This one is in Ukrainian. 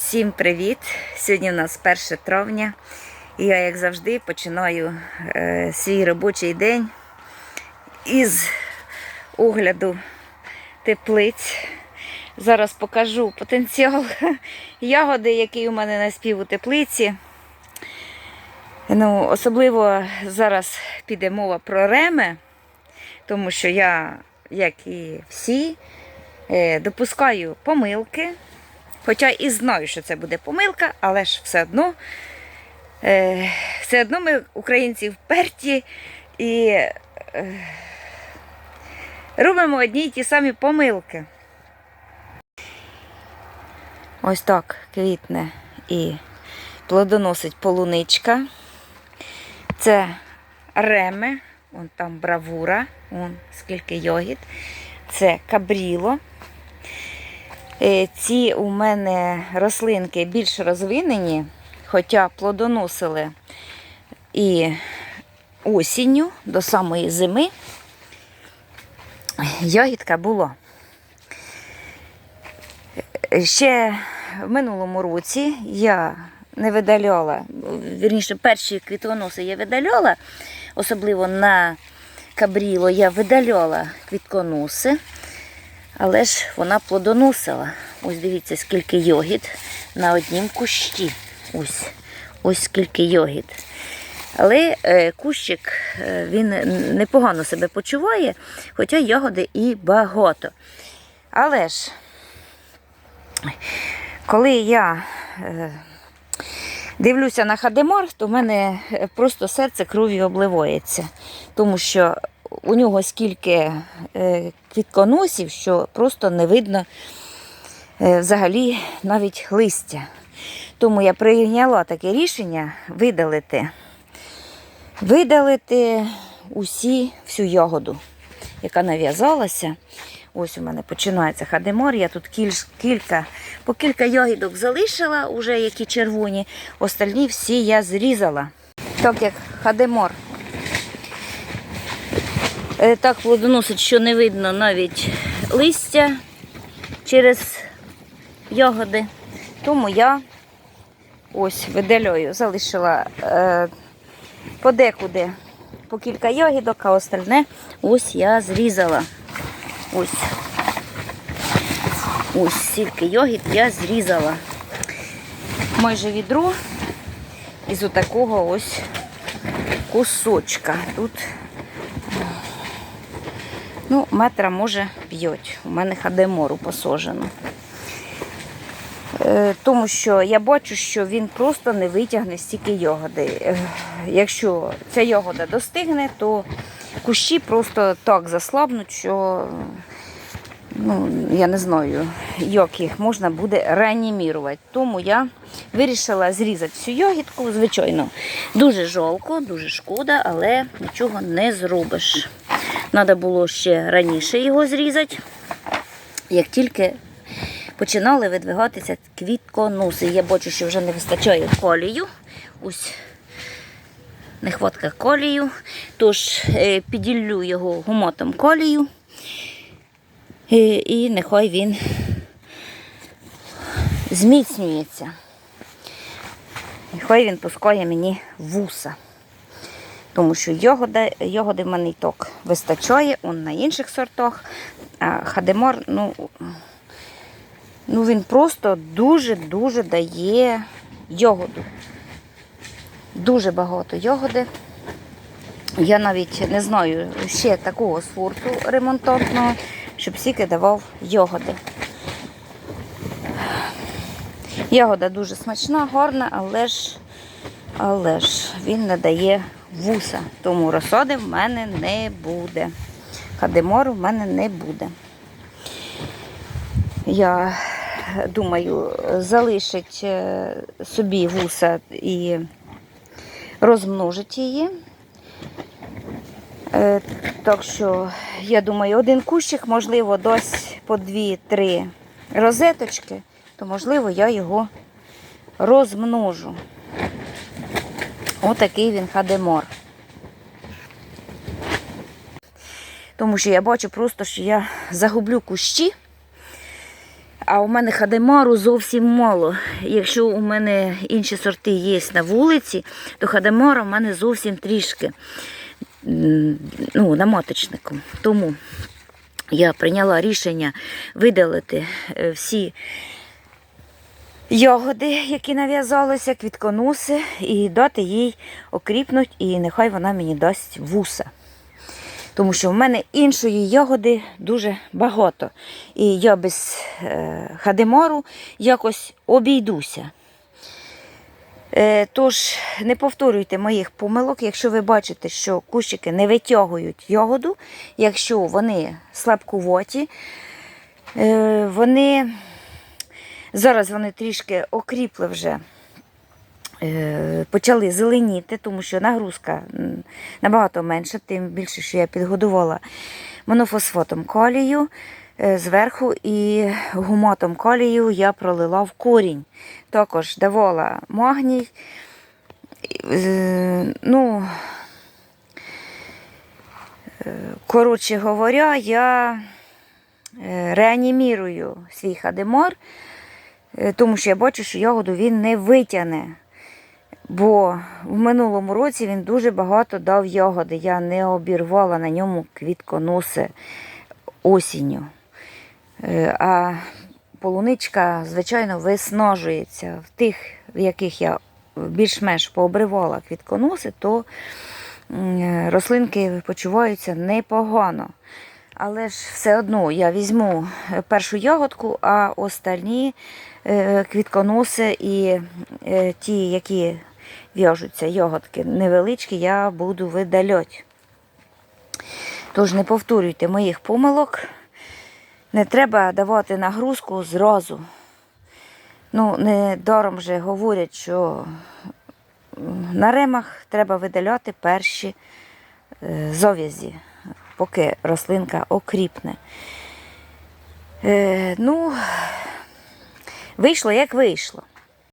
Всім привіт! Сьогодні у нас 1 травня. І я, як завжди, починаю е, свій робочий день із огляду теплиць. Зараз покажу потенціал ягоди, який у мене наспів у теплиці. Ну, особливо зараз піде мова про реми, тому що я, як і всі, е, допускаю помилки. Хоча і знаю, що це буде помилка, але ж все одно, е, все одно ми, українці, вперті і е, робимо одні й ті самі помилки. Ось так квітне і плодоносить полуничка. Це реми, вон там бравура, вон скільки йогіт. Це кабріло. Е, Ці у мене рослинки більш розвинені, хоча плодоносили і осінню до самої зими. Ягідка була. Ще в минулому році я не видаляла, вірніше, перші квітоноси я видаляла, особливо на кабріло я видаляла квітконоси. Але ж вона плодоносила. Ось дивіться, скільки йогіт на однім кущі. Ось ось скільки йогіт. Але е, кущик е, він непогано себе почуває, хоча ягоди і багато. Але ж, коли я е, дивлюся на хадемар, то в мене просто серце кров'ю обливається. Тому що у нього скільки е, квітконосів, що просто не видно е, взагалі навіть листя. Тому я прийняла таке рішення видалити, видалити усі, всю ягоду, яка нав'язалася. Ось у мене починається хадемар. Я тут кілька, по кілька ягідок залишила, уже які червоні, остальні всі я зрізала. Так як хадемор так плодоносить, що не видно навіть листя через ягоди. Тому я ось видаляю, залишила е, подекуди по кілька ягідок, а остальне ось я зрізала. Ось. Ось стільки ягід я зрізала. Майже відро із отакого ось кусочка. Тут Ну, метра може п'ять. У мене хадемору посажено. Е, Тому що я бачу, що він просто не витягне стільки ягоди. Е, Якщо ця ягода достигне, то кущі просто так заслабнуть, що ну, я не знаю, як їх можна буде реанімірувати. Тому я вирішила зрізати всю ягідку. Звичайно, дуже жалко, дуже шкода, але нічого не зробиш. Треба було ще раніше його зрізати, як тільки починали видвигатися квітконоси. Я бачу, що вже не вистачає колію. Ось нехватка колію. Тож е, піділлю його гумотом колію. Е, І нехай він зміцнюється. Нехай він пускає мені вуса. Тому що йогоди, йогоди в мене і так вистачає, он на інших сортах. А хадемар, ну, ну він просто дуже-дуже дає йогоду. Дуже багато йогоди. Я навіть не знаю ще такого сорту ремонтантного, щоб стільки давав йогоди. Ягода дуже смачна, гарна, але ж, але ж він не дає вуса, тому розсади в мене не буде. Кадемору в мене не буде. Я думаю, залишить е, собі вуса і розмножить її. Е, Так що, я думаю, один кущик, можливо, дасть по 2-3 розеточки, то, можливо, я його розмножу. Отакий він хадемор. Тому що я бачу просто, що я загублю кущі, а у мене хадемару зовсім мало. Якщо у мене інші сорти є на вулиці, то хадемара у мене зовсім трішки ну, на маточнику. Тому я прийняла рішення видалити е, всі ягоди, які нав'язалися, квітконоси, і дати їй окріпнуть, і нехай вона мені дасть вуса. Тому що в мене іншої ягоди дуже багато. І я без е, хадемару якось обійдуся. Е, тож не повторюйте моїх помилок, якщо ви бачите, що кущики не витягують ягоду, якщо вони слабкуваті, е, вони зараз вони трішки окріпли вже. е, Почали зеленіти, тому що нагрузка набагато менша, тим більше, що я підгодувала монофосфатом калію е, зверху і гуматом калію я пролила в корінь. Також давала магній. Е, Ну, коротше говоря, я реанімірую свій хадемар, е, тому що я бачу, що ягоду він не витягне. Бо в минулому році він дуже багато дав ягоди. Я не обірвала на ньому квітконоси осінню. Е, А полуничка, звичайно, виснажується. В тих, в яких я більш-менш пообривала квітконоси, то рослинки почуваються непогано. Але ж все одно я візьму першу ягодку, а остальні е, квітконоси і е, ті, які в'яжуться ягодки невеличкі, я буду видаляти. Тож не повторюйте моїх помилок. Не треба давати нагрузку зразу. Ну, не даром вже говорять, що на ремах треба видаляти перші е, зав'язі, поки рослинка окріпне. Е, ну, вийшло як вийшло.